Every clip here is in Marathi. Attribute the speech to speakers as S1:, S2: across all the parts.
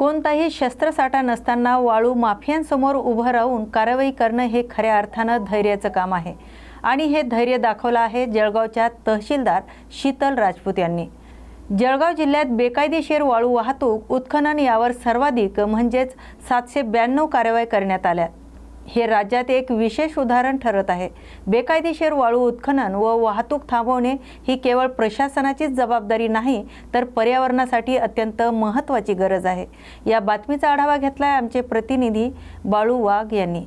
S1: कोणताही शस्त्रसाठा नसताना वाळू माफियांसमोर उभं राहून कारवाई करणं हे खऱ्या अर्थानं धैर्याचं काम आहे. आणि हे धैर्य दाखवलं आहे जळगावच्या तहसीलदार शीतल राजपूत यांनी. जळगाव जिल्ह्यात बेकायदेशीर वाळू वाहतूक उत्खनन यावर सर्वाधिक म्हणजेच सातशे ब्याण्णव कारवाई करण्यात आल्या. हे राज्यात एक विशेष उदाहरण ठरत आहे. बेकायदेशीर वाळू उत्खनन व वाहतूक थांबवणे ही केवळ प्रशासनाचीच जबाबदारी नाही तर पर्यावरणासाठी अत्यंत महत्त्वाची गरज आहे. या बातमीचा आढावा घेतलाय आमचे प्रतिनिधी बाळू वाघ यांनी.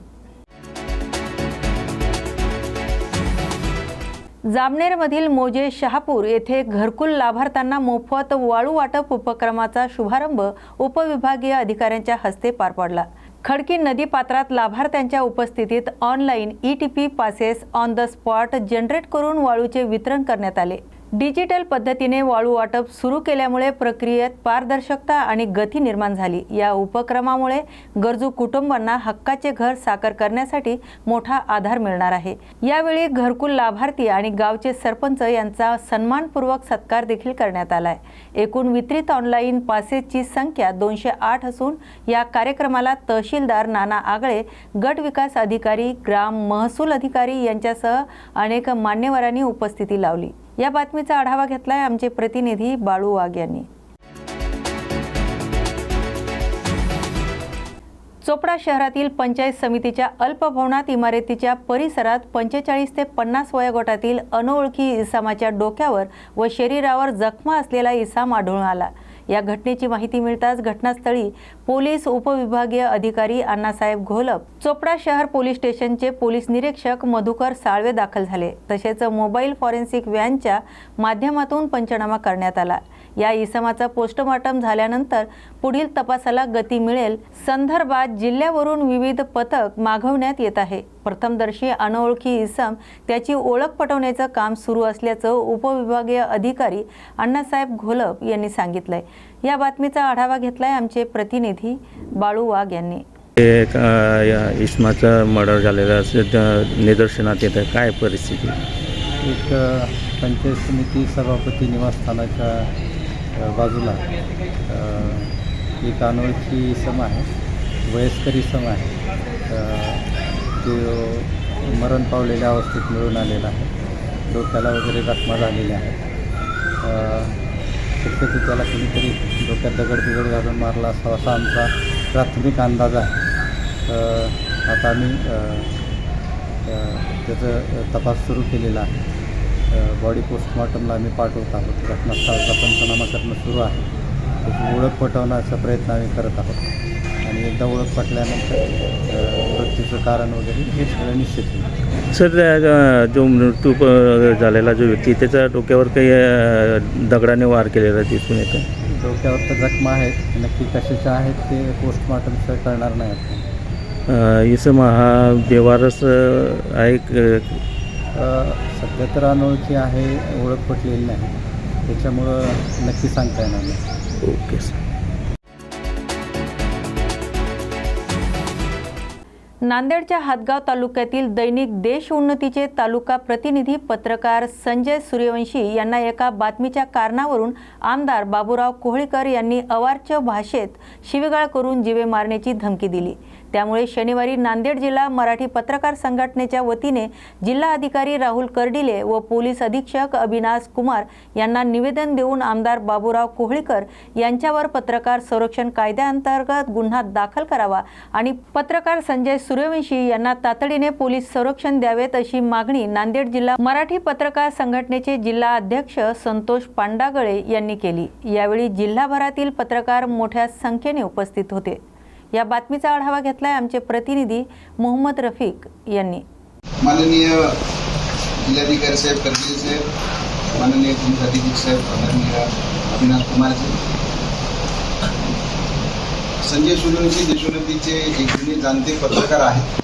S1: जामनेरमधील मोजे शहापूर येथे घरकुल लाभार्थ्यांना मोफत वाळू वाटप उपक्रमाचा शुभारंभ उपविभागीय अधिकाऱ्यांच्या हस्ते पार पडला. खडकी नदी पात्रात लाभार्थ्यांच्या उपस्थितीत online E T P passes on the spot generate करून वाळूचे वितरण करण्यात आले. डिजिटल पद्धतीने वाळू वाटप सुरू केल्यामुळे प्रक्रियेत पारदर्शकता आणि गती निर्माण झाली. या उपक्रमामुळे गरजू कुटुंबांना हक्काचे घर साकार करण्यासाठी मोठा आधार मिळणार आहे. यावेळी घरकुल लाभार्थी आणि गावचे सरपंच यांचा सन्मानपूर्वक सत्कार देखील करण्यात आलाय. एकूण वितरित ऑनलाईन पासेसची संख्या दोनशे आठ असून या कार्यक्रमाला तहसीलदार नाना आगळे गट विकास अधिकारी ग्राम महसूल अधिकारी यांच्यासह अनेक मान्यवरांनी उपस्थिती लावली. या बातमीचा आढावा घेतलाय आमचे प्रतिनिधी बाळू वाघ यांनी. चोपडा शहरातील पंचायत समितीच्या अल्पभवनात इमारतीच्या परिसरात पंचेचाळीस ते पन्नास वयोगटातील अनोळखी इसामाच्या डोक्यावर व शरीरावर जखमा असलेला इसाम आढळून आला. या घटनेची माहिती मिळताच घटनास्थळी पोलीस उपविभागीय अधिकारी अण्णासाहेब घोलप चोपडा शहर पोलीस स्टेशनचे पोलीस निरीक्षक मधुकर साळवे दाखल झाले. तसेच मोबाईल फॉरेन्सिक व्हॅनच्या माध्यमातून पंचनामा करण्यात आला. या इसमाचा पोस्टमॉर्टम झाल्यानंतर पुढील तपासाला गती मिळेल. संदर्भात जिल्ह्यावरून विविध पथक मागवण्यात येत आहे. प्रथमदर्शी अनोळखी इसम त्याची ओळख पटवण्याचं काम सुरू असल्याचं उपविभागीय अधिकारी अण्णासाहेब घोलप यांनी सांगितलंय. या बातमीचा आढावा घेतलाय आमचे प्रतिनिधी बाळू वाघ यांनी.
S2: इस्माचं मर्डर झालेलं निदर्शनात येतं. काय परिस्थिती?
S3: एक पंचायत समिती सभापती निवासस्थानाच्या बाजूला. ही एक अनोळखी इसम आहे वयस्कर इसम आहे. ते मरण पावलेल्या अवस्थेत मिळून आलेला आहे. डोक्याला वगैरे जखमा झालेल्या आहेत. शक्यतो त्याला कुणीतरी डोक्यात दगड बिगड घालून मारला असावा असा आमचा प्राथमिक अंदाज आहे. आता आम्ही त्याचं तपास सुरू केलेला आहे. बॉडी पोस्टमॉर्टमला आम्ही पाठवत आहोत. घटनास्थळाचा पंचनामा करणं सुरू आहे. त्याची ओळख पटवण्याचा प्रयत्न आम्ही करत आहोत. आणि एकदा ओळख पटल्यानंतर मृत्यूचं कारण वगैरे हे सगळं निश्चित होईल.
S2: सर जो मृत्यू झालेला जो व्यक्ती त्याच्या डोक्यावर काही दगडाने वार केलेला दिसून येतं
S3: डोक्यावर तर जखमा आहेत. नक्की कशाच्या आहेत ते पोस्टमॉर्टमचं कळणार नाही
S2: अ, इसम हा बेवारस आहे
S3: सध्या तर अनोळखी आहे ओळख पटलेली नाही. त्याच्यामुळं नक्की सांगता येणार नाही.
S2: Okay sir.
S1: नांदेडच्या हातगाव तालुक्यातील दैनिक देश उन्नतीचे तालुका प्रतिनिधी पत्रकार संजय सूर्यवंशी यांना एका बातमीच्या कारणावरून आमदार बाबूराव कोहळीकर यांनी अवाच्य भाषेत शिवीगाळ करून जीवे मारण्याची धमकी दिली. त्यामुळे शनिवारी नांदेड जिल्हा मराठी पत्रकार संघटनेच्या वतीने जिल्हा अधिकारी राहुल कर्डिले व पोलीस अधीक्षक अविनाश कुमार यांना निवेदन देऊन आमदार बाबूराव कोहळीकर यांच्यावर पत्रकार संरक्षण कायद्याअंतर्गत गुन्हा दाखल करावा आणि पत्रकार संजय सूर्यवंशी यांना तातडीने पोलीस संरक्षण द्यावेत अशी मागणी नांदेड जिल्हा मराठी पत्रकार संघटनेचे जिल्हा अध्यक्ष संतोष पांडागळे यांनी केली. यावेळी जिल्हाभरातील पत्रकार मोठ्या संख्येने उपस्थित होते. या बातमीचा आढावा घेतलाय आमचे प्रतिनिधी मोहम्मद रफीक यांनी.
S4: माननीय जिल्हाधिकारी साहेब करतील साहेब माननीय पोलीस अधीक्षक साहेब माननीय अविनाश कुमारजी. संजय सूर्यवंशी देशोन्नतीचे एक जुने जाणते पत्रकार आहेत.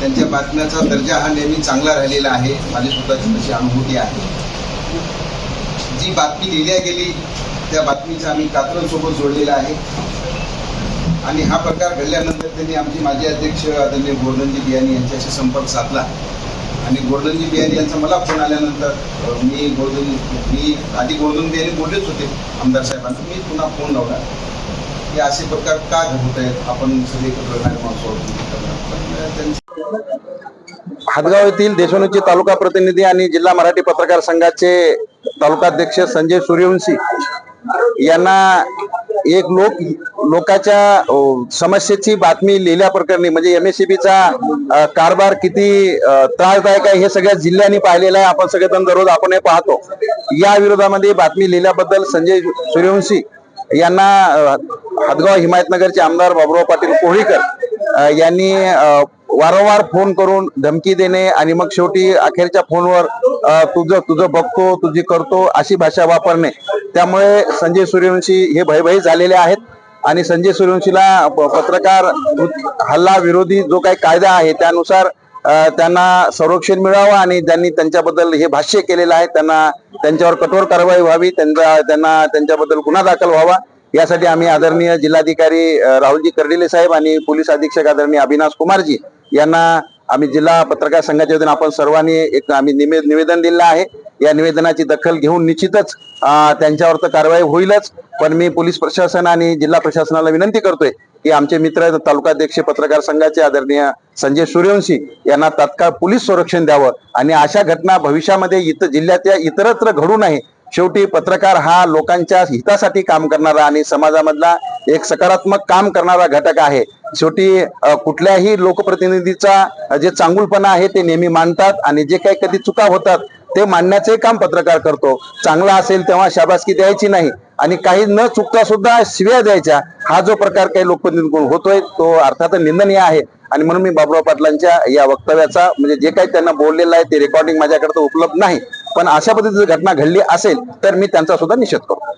S4: त्यांच्या बातम्याचा दर्जा हा नेहमी चांगला राहिलेला आहे. माझी स्वतःची तशी अनुभूती आहे. जी बातमी लिहिल्या गेली त्या बातमीचा आम्ही कात्रजसोबत जोडलेला आहे. आणि हा प्रकार घडल्यानंतर त्यांनी आमचे माजी अध्यक्ष आदरणीय गोर्धनजी बियाणी यांच्याशी संपर्क साधला. आणि गोर्धनजी बियाणी यांचा मला फोन आल्यानंतर मी गोर्धन मी आधी गोर्धन बियाणी बोललेच होते आमदार साहेबांना. मी पुन्हा फोन लावला. की असे प्रकार का घडत आहेत? आपण सगळे एकत्र राहणार
S5: हातगाव येथील देशोनुचे तालुका प्रतिनिधी आणि जिल्हा मराठी पत्रकार संघाचे तालुकाध्यक्ष संजय सूर्यवंशी यांना एक लोक लोकांच्या समस्येची बातमी लिहिल्या प्रकरणी म्हणजे एम एस कारभार किती त्रासदायक आहे हे सगळ्या जिल्ह्यांनी पाहिलेलं आहे. आपण सगळेजण दररोज आपण हे पाहतो. या विरोधामध्ये बातमी लिहिल्याबद्दल संजय सूर्यवंशी यांना हदगाव हिमायतनगरचे आमदार बाबुराव पाटील कोळीकर यांनी वारंवार फोन करून धमकी देणे आणि मग शेवटी अखेरच्या फोनवर तुझं तुझं बघतो तुझी करतो अशी भाषा वापरणे. त्यामुळे संजय सूर्यवंशी हे भयभयी झालेले आहेत. आणि संजय सूर्यवंशीला प- पत्रकार हल्ला विरोधी जो काही कायदा आहे त्यानुसार त्यांना संरक्षण मिळावं आणि ज्यांनी त्यांच्याबद्दल हे भाष्य केलेलं आहे. त्यांना त्यांच्यावर कठोर कारवाई व्हावी त्यांचा त्यांना त्यांच्याबद्दल गुन्हा दाखल व्हावा. यासाठी आम्ही आदरणीय जिल्हाधिकारी राहुलजी कर्डिले साहेब आणि पोलीस अधीक्षक आदरणीय अविनाश कुमारजी यांना आम्ही जिल्हा पत्रकार संघाच्या वतीने आपण सर्वांनी एक आम्ही निवेदन दिलेलं आहे. या निवेदनाची दखल घेऊन निश्चितच त्यांच्यावर तर कारवाई होईलच पण मी पोलीस प्रशासन आणि जिल्हा प्रशासनाला विनंती करतोय की आमचे मित्र तालुकाध्यक्ष पत्रकार संघाचे आदरणीय संजय सूर्यवंशी यांना तात्काळ पोलीस संरक्षण द्यावं. आणि अशा घटना भविष्यामध्ये इतर जिल्ह्यातल्या इतरत्र घडू नये. शेवटी पत्रकार हा लोकांच्या हितासाठी काम करणारा आणि समाजामधला एक सकारात्मक काम करणारा घटक आहे. शेवटी कुठल्याही लोकप्रतिनिधीचा जे चांगुलपणा आहे ते नेहमी मानतात आणि जे काही कधी चुका होतात ते मांडण्याचे काम पत्रकार करतो. चांगला असेल तेव्हा शाबासकी द्यायची नाही आणि काही न चुकता सुद्धा शिव्या द्यायच्या. हा जो प्रकार काही लोकप्रतिनिधीकडून होतोय तो अर्थात निंदनीय आहे. आणि म्हणून मी बाबुराव पाटलांच्या या वक्तव्याचा म्हणजे जे काही त्यांना बोललेलं आहे ते रेकॉर्डिंग माझ्याकडे तर उपलब्ध नाही. पण अशा पद्धतीची घटना घडली असेल तर मी त्यांचा सुद्धा निषेध करतो.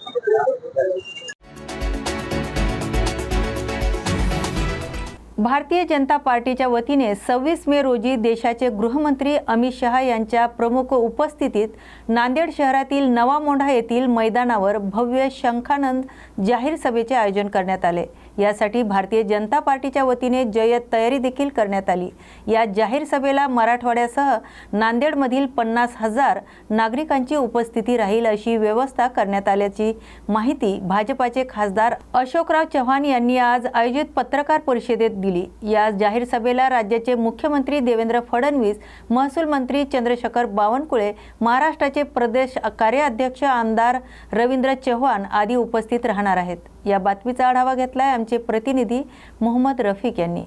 S1: भारतीय जनता पार्टीच्या वतीने सव्वीस मे रोजी देशाचे गृहमंत्री अमित शहा यांच्या प्रमुख उपस्थितीत नांदेड शहरातील नवा मोंढा येथील मैदानावर भव्य शंखानंद जाहीर सभेचे आयोजन करण्यात आले. यासाठी भारतीय जनता पार्टीच्या वतीने जय्यत तयारी देखील करण्यात आली. या जाहीर सभेला मराठवाड्यासह नांदेडमधील पन्नास हजार नागरिकांची उपस्थिती राहील अशी व्यवस्था करण्यात आल्याची माहिती भाजपाचे खासदार अशोकराव चव्हाण यांनी आज आयोजित पत्रकार परिषदेत दिली. या जाहीर सभेला राज्याचे मुख्यमंत्री देवेंद्र फडणवीस महसूल मंत्री चंद्रशेखर बावनकुळे महाराष्ट्राचे प्रदेश कार्याध्यक्ष आमदार रवींद्र चव्हाण आदी उपस्थित राहणार आहेत. या बातमीचा आढावा घेतलाय यांचे प्रतिनिधी मोहम्मद रफिक यांनी.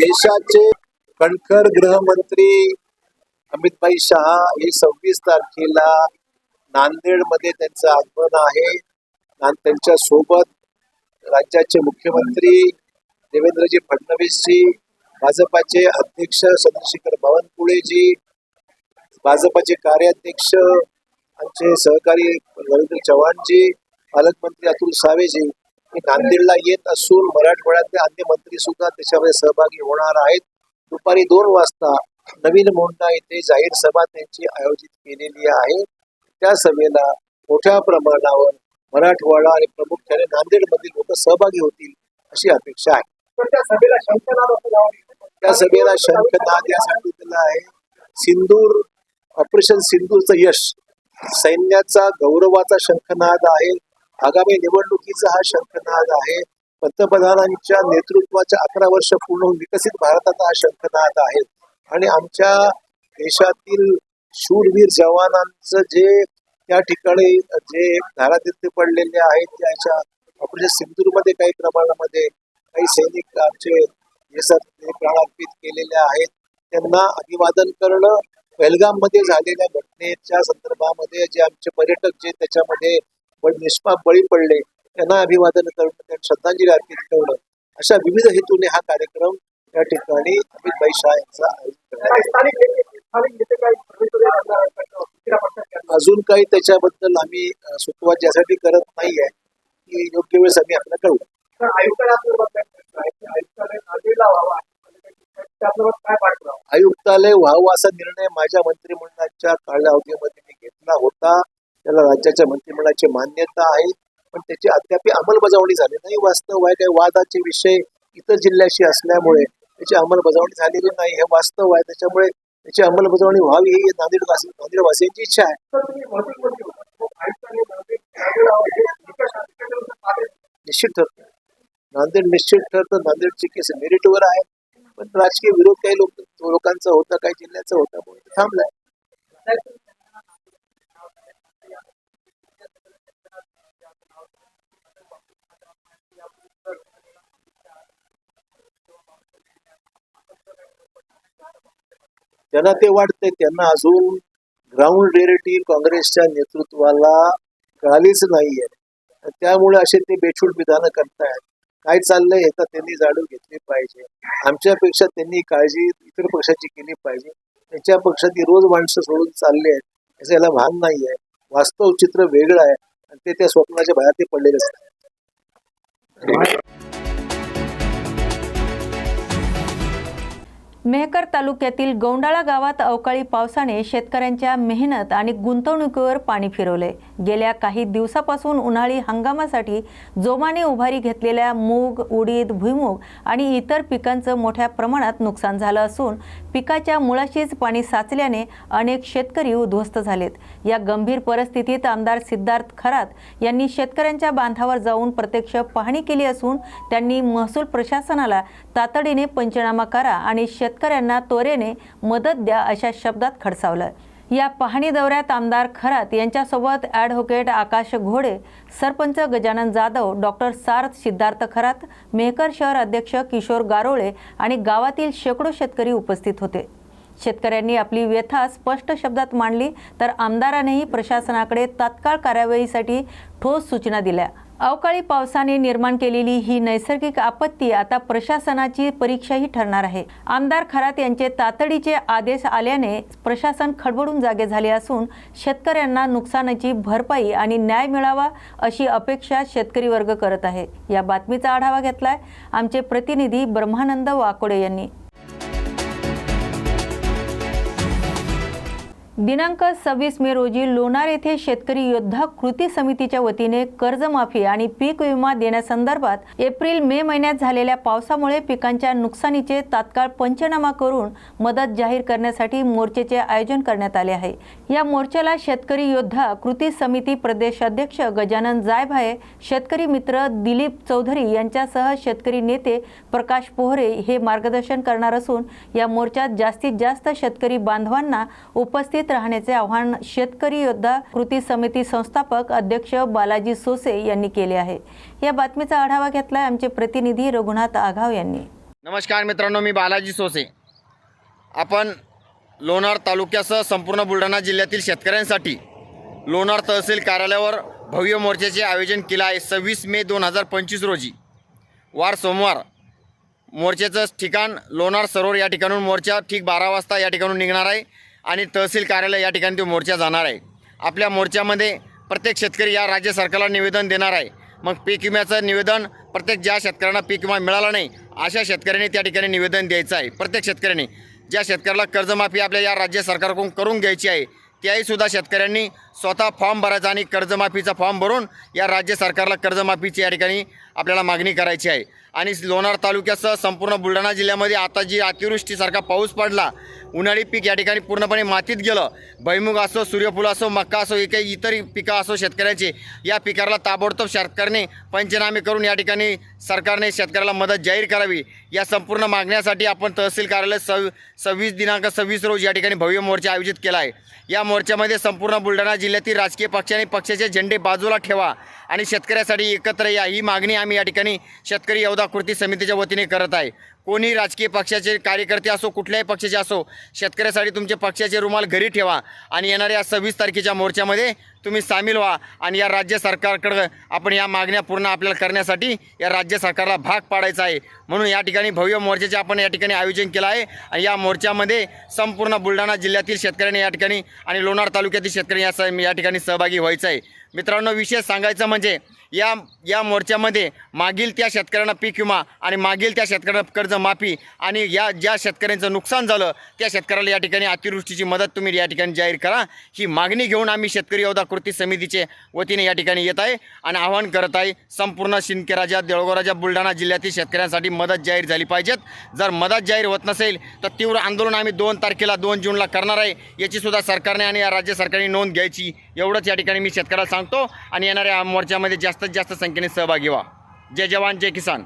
S6: देशाचे कणखर गृहमंत्री अमितभाई शहा हे सव्वीस तारखेला नांदेडमध्ये त्यांचं आगमन आहे. आणि त्यांच्यासोबत राज्याचे मुख्यमंत्री देवेंद्रजी फडणवीसजी भाजपाचे अध्यक्ष चंद्रशेखर बावनकुळेजी भाजपाचे कार्याध्यक्ष आमचे सहकारी रवींद्र चव्हाणजी पालकमंत्री अतुल सावेजी हे नांदेडला येत असून मराठवाड्यातले अन्य मंत्री सुद्धा त्याच्यामध्ये सहभागी होणार आहेत. दुपारी दोन वाजता नवीन मोंढा येथे जाहीर सभा त्यांची आयोजित केलेली आहे. त्या सभेला मोठ्या प्रमाणावर मराठवाडा आणि प्रामुख्याने नांदेडमधील लोक सहभागी होतील अशी अपेक्षा आहे. त्या सभेला शंखनाद यासाठी दिला आहे. सिंदूर ऑपरेशन सिंदूरचं यश सैन्याचा गौरवाचा शंखनाद आहे. आगामी निवडणुकीचा हा शंखनाद आहे. पंतप्रधानांच्या नेतृत्वाच्या अकरा वर्ष पूर्ण होऊन विकसित भारताचा हा शंखनाद आहे. आणि आमच्या देशातील शूरवीर जवानांचं जे त्या ठिकाणी जे धारातीर्थी पडलेले आहेत त्याच्या ऑपरेशन सिंधुदुर्गमध्ये काही प्रमाणामध्ये काही सैनिक आमचे देशात प्राणार्पित केलेले आहेत. त्यांना अभिवादन करणं बेलगाममध्ये झालेल्या घटनेच्या संदर्भामध्ये जे आमचे पर्यटक जे त्याच्यामध्ये पण निष्पाप बळी पडले त्यांना अभिवादन करणं त्यांना श्रद्धांजली अर्पित ठेवलं. अशा विविध हेतूने हा कार्यक्रम या ठिकाणी अमित भाई शाह यांचा आयोजित अजून काही त्याच्याबद्दल आम्ही सुखवाद ज्यासाठी यासाठी करत नाहीये की योग्य वेळेस आम्ही आपल्याला कळू आयुक्तालय व्हावं असा निर्णय माझ्या मंत्रिमंडळाच्या कालावधीमध्ये मी घेतला होता. त्याला राज्याच्या मंत्रिमंडळाची मान्यता आहे. पण त्याची अद्याप अंमलबजावणी झाली नाही. वास्तव आहे काही वादाचे विषय इतर जिल्ह्याशी असल्यामुळे त्याची अंमलबजावणी झालेली नाही. हे वास्तव आहे. त्याच्यामुळे त्याची अंमलबजावणी व्हावी ही नांदेड नांदेडवासियांची इच्छा आहे. निश्चित ठरतं. नांदेड निश्चित ठरतं. नांदेडची केस मेरिटवर आहे. पण राजकीय विरोध काही लोक लोकांचा होता काही जिल्ह्याचा होता. थांबलाय. त्यांना ते वाटतंय त्यांना अजून ग्राउंड रिअलिटी काँग्रेसच्या नेतृत्वाला कळालीच नाहीये. त्यामुळे असे ते बेछूट विधानं करतायत. काय चाललंय याचा त्यांनी जाणून घेतली पाहिजे. आमच्यापेक्षा त्यांनी काळजी इतर पक्षाची केली पाहिजे. त्यांच्या पक्षात रोज माणसं सोडून चालले आहेत. याचं याला भान नाहीये. वास्तव चित्र वेगळं आहे. आणि ते त्या स्वप्नाच्या बाहेर ते पडलेले असतात.
S1: मेहकर तालुक्यातील गौंडाळा गावात अवकाळी पावसाने शेतकऱ्यांच्या मेहनत आणि गुंतवणुकीवर पाणी फिरवले. गेल्या काही दिवसापासून उन्हाळी हंगामासाठी जोमाने उभारी घेतलेल्या मूग उडीद भुईमूग आणि इतर पिकांचं मोठ्या प्रमाणात नुकसान झालं असून पिकाच्या मुळाशीच पाणी साचल्याने अनेक शेतकरी उद्ध्वस्त झालेत. या गंभीर परिस्थितीत आमदार सिद्धार्थ खरात यांनी शेतकऱ्यांच्या बांधावर जाऊन प्रत्यक्ष पाहणी केली असून त्यांनी महसूल प्रशासनाला तातडीने पंचनामा करा आणि शेत शेतकऱ्यांना त्वरेने मदत द्या अशा शब्दात खडसावलं. या पाहणी दौऱ्यात आमदार खरात यांच्यासोबत ॲडव्होकेट आकाश घोडे सरपंच गजानन जाधव डॉक्टर सार्थ सिद्धार्थ खरात मेहकर शहर अध्यक्ष किशोर गारोळे आणि गावातील शेकडो शेतकरी उपस्थित होते. शेतकऱ्यांनी आपली व्यथा स्पष्ट शब्दात मांडली तर आमदारानेही प्रशासनाकडे तात्काळ कार्यवाहीसाठी ठोस सूचना दिल्या. अवकाळी पावसाने निर्माण केलेली ही नैसर्गिक आपत्ती आता प्रशासनाची परीक्षाही ठरणार आहे. आमदार खरात यांचे तातडीचे आदेश आल्याने प्रशासन खडबडून जागे झाले असून शेतकऱ्यांना नुकसानाची भरपाई आणि न्याय मिळावा अशी अपेक्षा शेतकरी वर्ग करत आहे. या बातमीचा आढावा घेतलाय आमचे प्रतिनिधी ब्रह्मानंद वाकोडे यांनी. दिनांक सव्वीस मे रोजी लोणार येथे शेतकरी योद्धा कृती समितीच्या वतीने कर्जमाफी आणि पीक विमा देण्यासंदर्भात एप्रिल मे महिन्यात झालेल्या पावसामुळे पिकांच्या नुकसानीचे तात्काळ पंचनामा करून मदत जाहीर करण्यासाठी मोर्चेचे आयोजन करण्यात आले आहे. या मोर्चाला शेतकरी योद्धा कृती समिती प्रदेश अध्यक्ष गजानन जायभाये शेतकरी मित्र दिलीप चौधरी यांच्यासह शेतकरी नेते प्रकाश पोहरे हे मार्गदर्शन करणार असून या मोर्चात जास्तीत जास्त शेतकरी बांधवांना उपस्थित राहण्याचे आव्हान शेतकरी योद्धा कृती समिती संस्थापक अध्यक्ष बालाजी सोसे यांनी केले आहे. या बातमीचा आढावा घेतला आमचे प्रतिनिधी रघुनाथ आघाव यांनी.
S7: नमस्कार मित्रांनो मी बालाजी सोसे. आपण लोणार तालुक्यासह संपूर्ण बुलढाणा जिल्ह्यातील शेतकऱ्यांसाठी लोणार तहसील कार्यालयावर भव्य मोर्चाचे आयोजन केलं आहे. सव्वीस मे दोन हजार पंचवीस रोजी. वार सोमवार. मोर्चाचं ठिकाण लोणार सरोवर या ठिकाणून मोर्चा ठीक बारा वाजता या ठिकाणून निघणार आहे. आणि तहसील कार्यालय या ठिकाणी तो मोर्चा जाणार आहे. आपल्या मोर्चामध्ये प्रत्येक शेतकरी या राज्य सरकारला निवेदन देणार आहे. मग पीक विम्याचं निवेदन प्रत्येक ज्या शेतकऱ्यांना पीक विमा मिळाला नाही अशा शेतकऱ्यांनी त्या ठिकाणी निवेदन द्यायचं आहे. प्रत्येक शेतकऱ्यांनी ज्या शेतकऱ्याला कर्जमाफी आपल्या या राज्य सरकारकडून करून घ्यायची आहे त्याहीसुद्धा शेतकऱ्यांनी स्वतः फॉर्म भरायचा आणि कर्जमाफीचा फॉर्म भरून या राज्य सरकारला कर्जमाफीची या ठिकाणी आपल्याला मागणी करायची आहे. आणि लोणार तालुक्यासह संपूर्ण बुलढाणा जिल्ह्यामध्ये आता जी अतिवृष्टीसारखा पाऊस पडला उन्हाळी पीक या ठिकाणी पूर्णपणे मातीत गेलं. भैमुग असो सूर्यफूल असो मक्का असो हे काही इतर पिकं असो शेतकऱ्याचे या पिकाला ताबडतोब शेतकऱ्याने पंचनामे करून या ठिकाणी सरकारने शेतकऱ्याला मदत जाहीर करावी. या संपूर्ण मागण्यासाठी आपण तहसील कार्यालय सव सव्वीस दिनांक सव्वीस रोज या ठिकाणी भव्य मोर्चा आयोजित केला आहे. या मोर्चामध्ये संपूर्ण बुलढाणा जिल्ह्यातील राजकीय पक्षाने पक्षाचे झेंडे बाजूला ठेवा आणि शेतकऱ्यासाठी एकत्र या. ही मागणी आम्ही या ठिकाणी शेतकरी योद्धा कृती समितीच्या वतीने करत आहे. कोणी राजकीय पक्षाचे कार्यकर्ते असो कुठल्याही पक्षाचे असो शेतकऱ्यासाठी तुमचे पक्षाचे रुमाल घरी ठेवा आणि येणाऱ्या सव्वीस तारखेच्या मोर्चामध्ये तुम्ही सामील व्हा आणि या राज्य सरकारकडं आपण या मागण्या पूर्ण आपल्याला करण्यासाठी या राज्य सरकारला भाग पाडायचा आहे. म्हणून या ठिकाणी भव्य मोर्चाचे आपण या ठिकाणी आयोजन केलं आहे आणि या मोर्चामध्ये संपूर्ण बुलढाणा जिल्ह्यातील शेतकऱ्यांनी या ठिकाणी आणि लोणार तालुक्यातील शेतकरी या स या ठिकाणी सहभागी व्हायचं आहे. मित्रांनो विशेष सांगायचं म्हणजे या या मोर्चामध्ये मागील त्या शेतकऱ्यांना पीक विमा आणि मागील त्या शेतकऱ्यांना कर्जमाफी आणि या ज्या शेतकऱ्यांचं नुकसान झालं त्या शेतकऱ्याला या ठिकाणी अतिवृष्टीची मदत तुम्ही या ठिकाणी जाहीर करा. ही मागणी घेऊन आम्ही शेतकरी योद्धा कृती समितीचे वतीने या ठिकाणी येत आहे आणि आवाहन करत आहे संपूर्ण शिंदखेराजा देवळगोराजा बुलढाणा जिल्ह्यातील शेतकऱ्यांसाठी मदत जाहीर झाली पाहिजेत. जर मदत जाहीर होत नसेल तर तीव्र आंदोलन आम्ही दोन तारखेला दोन जूनला करणार आहे. याचीसुद्धा सरकारने आणि या राज्य सरकारने नोंद घ्यायची एवढंच या ठिकाणी मी शेतकऱ्याला सांगतो आणि येणाऱ्या मोर्चामध्ये जास्तीत जास्त संख्येने सहभागी व्हा. जय जवान जय किसान.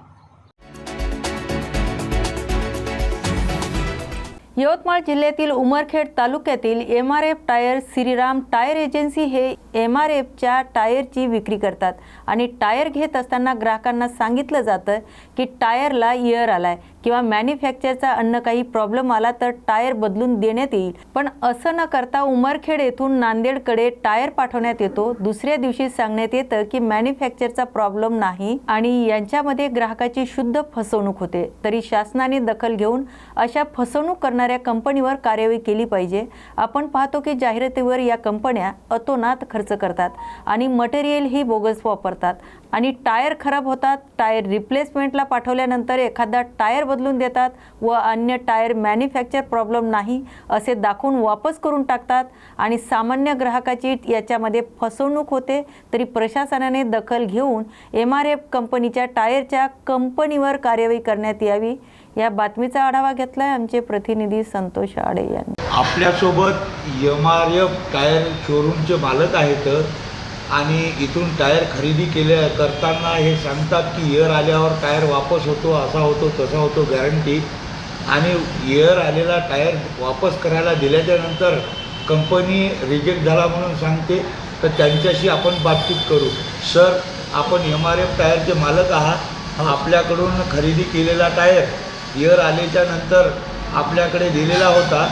S1: यवतमाळ जिल्ह्यातील उमरखेड तालुक्यातील M R F tyre Shriram tyre agency हे एम आर एफच्या टायरची विक्री करतात आणि टायर घेत असताना ग्राहकांना सांगितलं जातं की टायरला इयर आलाय किंवा मॅन्युफॅक्चरचा अन्न काही प्रॉब्लेम आला तर टायर बदलून देण्यात येईल. पण असं न करता उमरखेड येथून नांदेडकडे टायर पाठवण्यात येतो. दुसऱ्या दिवशी सांगण्यात येतं की मॅन्युफॅक्चरचा प्रॉब्लेम नाही आणि यांच्यामध्ये ग्राहकाची शुद्ध फसवणूक होते. तरी शासनाने दखल घेऊन अशा फसवणूक करणाऱ्या कंपनीवर कार्यवाही केली पाहिजे. आपण पाहतो की जाहिरातीवर या कंपन्या अतोनात खर्च करतात आणि मटेरियल ही बोगस वापरतात. आणि टायर खराब होतात टायर रिप्लेसमेंटला पाठवल्यानंतर एखादा टायर बदलून देतात व अन्य टायर मॅन्युफॅक्चर प्रॉब्लेम नाही असे दाखवून वापस करून टाकतात. आणि सामान्य ग्राहकाची याच्यामध्ये फसवणूक होते तरी प्रशासनाने दखल घेऊन एम आर एफ कंपनीच्या टायरच्या कंपनीवर कार्यवाही करण्यात यावी. या बातमीचा आढावा घेतलाय आमचे प्रतिनिधी संतोष आडे यांनी.
S8: आपल्यासोबत एम आर एफ टायर शोरूमचे मालक आहेत आणि इथून टायर खरेदी केल्या करताना हे सांगतात की इयर आल्यावर टायर वापस होतो असा होतो तसा होतो गॅरंटी आणि इयर आलेला टायर वापस करायला दिल्याच्यानंतर कंपनी रिजेक्ट झाला म्हणून सांगते. तर त्यांच्याशी आपण बातचीत करू. सर आपण एम आर एफ टायरचे मालक आहात. आपल्याकडून खरेदी केलेला टायर इयर आलेच्या नंतर आपल्याकडे दिलेला होता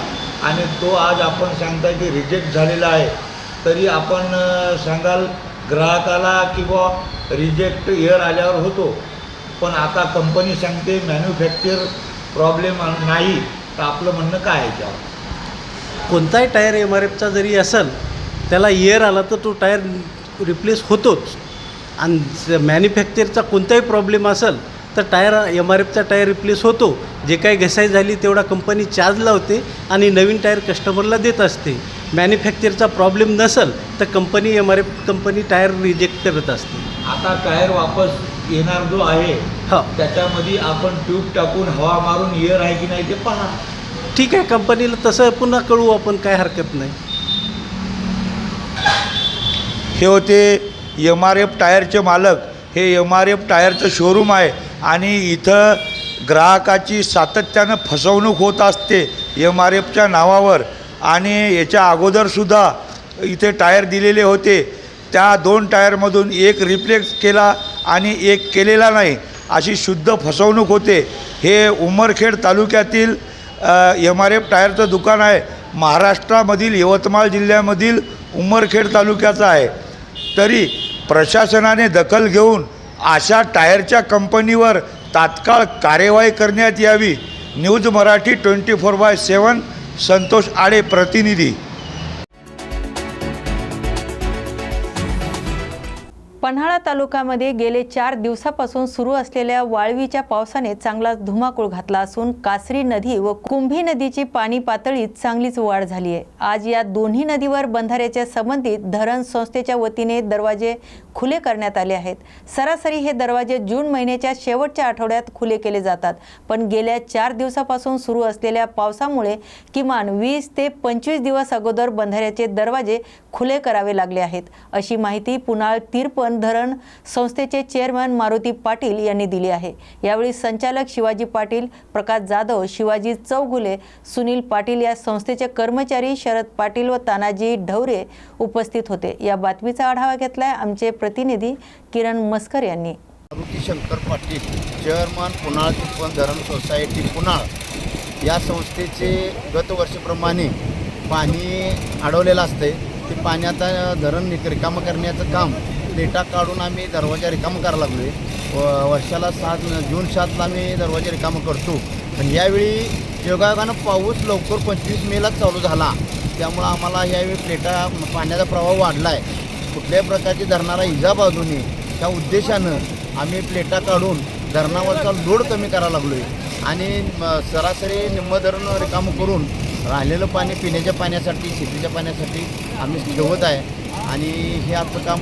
S8: आणि तो आज आपण सांगताय की रिजेक्ट झालेला आहे. तरी आपण सांगाल ग्राहकाला किंवा रिजेक्ट इयर आल्यावर होतो. पण आता कंपनी सांगते मॅन्युफॅक्चर प्रॉब्लेम नाही. तर आपलं म्हणणं काय आहे याच्यावर?
S9: कोणताही टायर एम आर एफचा जरी असेल त्याला इयर आला तर तो टायर रिप्लेस होतोच. आणि मॅन्युफॅक्चरचा कोणताही प्रॉब्लेम असेल तर टायर एम आर एफचा टायर रिप्लेस होतो. जे काही घसाई झाली तेवढा कंपनी चार्ज लावते आणि नवीन टायर कस्टमरला देत असते. मॅन्युफॅक्चरचा प्रॉब्लेम नसेल तर company M R F company tyre reject करत असते.
S8: आता टायर वापस येणार जो आहे
S9: हो.
S8: त्याच्यामध्ये आपण ट्यूब टाकून हवा मारून इयर आहे की नाही ते पहा.
S9: ठीक आहे कंपनीला तसं पुन्हा कळवू आपण काय हरकत नाही.
S8: हे होते एम आर एफ टायरचे मालक. हे एम आर एफ टायरचं शोरूम आहे आणि इथं ग्राहकाची सातत्यानं फसवणूक होत असते एम आर एफच्या नावावर. आणि याच्या अगोदरसुद्धा इथे टायर दिलेले होते. त्या दोन टायरमधून एक रिप्लेस केला आणि एक केलेला नाही अशी शुद्ध फसवणूक होते. हे उमरखेड तालुक्यातील एम आर एफ टायरचं दुकान आहे. महाराष्ट्रामधील यवतमाळ जिल्ह्यामधील उमरखेड तालुक्याचं आहे. तरी प्रशासनाने दखल घेऊन अशा टायरच्या कंपनीवर तात्काळ कार्यवाही करण्यात यावी. News Marathi twenty four by seven Santosh Ade प्रतिनिधी.
S1: पन्हाळा तालुक्यामध्ये गेले चार दिवसापासून सुरू असलेल्या वाळवीच्या पावसाने चांगला धुमाकूळ घातला असून कासरी नदी व कुंभी नदीची पाणी पातळीत चांगलीच वाढ झाली आहे. आज या दोन्ही नदीवर बंधाऱ्याच्या संबंधित धरण संस्थेच्या वतीने दरवाजे खुले करण्यात आले आहेत. सरासरी हे दरवाजे जून महिन्याच्या शेवटच्या आठवड्यात खुले केले जातात पण गेल्या चार दिवसापासून सुरू असलेल्या पावसामुळे किमान वीस ते पंचवीस दिवस अगोदर बंधाऱ्याचे दरवाजे खुले करावे लागले आहेत. अशी माहिती पुनाळ तिरपण धरण संस्थेचे चेअरमन मारुती पाटील यांनी दिली आहे. यावेळी संचालक शिवाजी पाटील प्रकाश जाधव शिवाजी चौगुले सुनील पाटील या संस्थेचे कर्मचारी शरद पाटील व तानाजी ढवरे उपस्थित होते. या बातमीचा आढावा घेतलाय आमचे प्रतिनिधी किरण मस्कर यांनी.
S10: मारुती शंकर पाटील चेअरमन पुन्हा धरण सोसायटी पुन्हा या संस्थेचे गत वर्षाप्रमाणे पाणी अडवलेलं असते ते पाणी आता धरण रिकामं करण्याचं काम प्लेटा काढून आम्ही दरवाजा रिकामं करायला लागलो आहे व वर्षाला सात जून सातला आम्ही दरवाजा रिकामं करतो. पण यावेळी योगायोगानं पाऊस लवकर पंचवीस मेलाच चालू झाला. त्यामुळं आम्हाला यावेळी प्लेटा पाण्याचा प्रभाव वाढला आहे कुठल्याही प्रकारची धरणाला इजा बाजू नये त्या उद्देशानं आम्ही प्लेटा काढून धरणावरचा लोड कमी करायला लागलो आहे आणि सरासरी निम्म धरण रिकामं करून राहिलेलं पाणी पिण्याच्या पाण्यासाठी शेतीच्या पाण्यासाठी आम्ही ठेवत आहे. आणि हे आमचं काम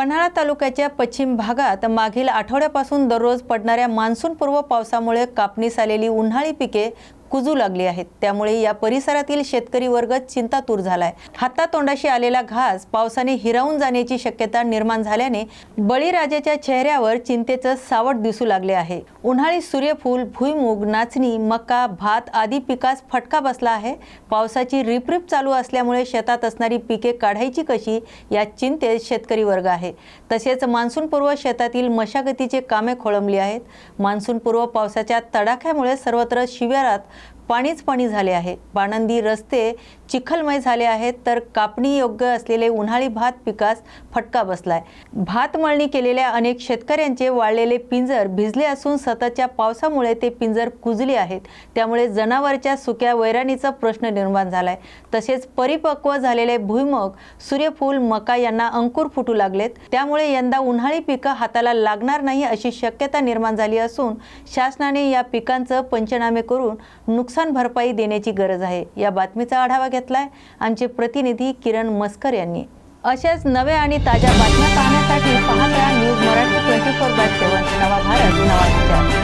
S1: पन्हाळा तालुक्याच्या पश्चिम भागात मागील आठवड्यापासून दररोज पडणाऱ्या मान्सूनपूर्व पावसामुळे कापणीस आलेली उन्हाळी पिके कुजू लागली आहेत. त्यामुळे या परिसरातील शेतकरी वर्ग चिंतातूर झालाय. हातातोंडाशी आलेला घास पावसाने हिरावून जाण्याची शक्यता निर्माण झाल्याने बळीराजाच्या चेहऱ्यावर चिंतेचं सावट दिसू लागले आहे. उन्हाळी सूर्यफूल भुईमूग नाचणी मका भात आदी पिकास फटका बसला आहे. पावसाची रिपरिप चालू असल्यामुळे शेतात असणारी पिके काढायची कशी या चिंतेत शेतकरी वर्ग आहे. तसेच मान्सूनपूर्व शेतातील मशागतीचे कामे खोळंबली आहेत. मान्सूनपूर्व पावसाच्या तडाख्यामुळे सर्वत्र शिव्यारात पाणीच पाणी झाले आहे. बाणंदी रस्ते चिखलमय झाले आहेत तर कापणी योग्य असलेले उन्हाळी भात पिकास फटका बसलाय. भात मळणी केलेल्या अनेक शेतकऱ्यांचे वाळलेले पिंजर भिजले असून सततच्या पावसामुळे ते पिंजर कुजले आहेत. त्यामुळे जनावरच्या सुक्या वैराणीचा प्रश्न निर्माण झालाय. तसेच परिपक्व झालेले भुईमग सूर्यफूल मका यांना अंकुर फुटू लागलेत. त्यामुळे यंदा उन्हाळी पिकं हाताला लागणार नाही अशी शक्यता निर्माण झाली असून शासनाने या पिकांचं पंचनामे करून नुकसान नुकसान भरपाई देण्याची गरज आहे. या बातमीचा आढावा घेतलाय आमचे प्रतिनिधी किरण मस्कर यांनी. अशाच नव्या आणि ताज्या बातम्या पाहण्यासाठी पाहता news Marathi twenty four by seven नवा भारत नवा विचार.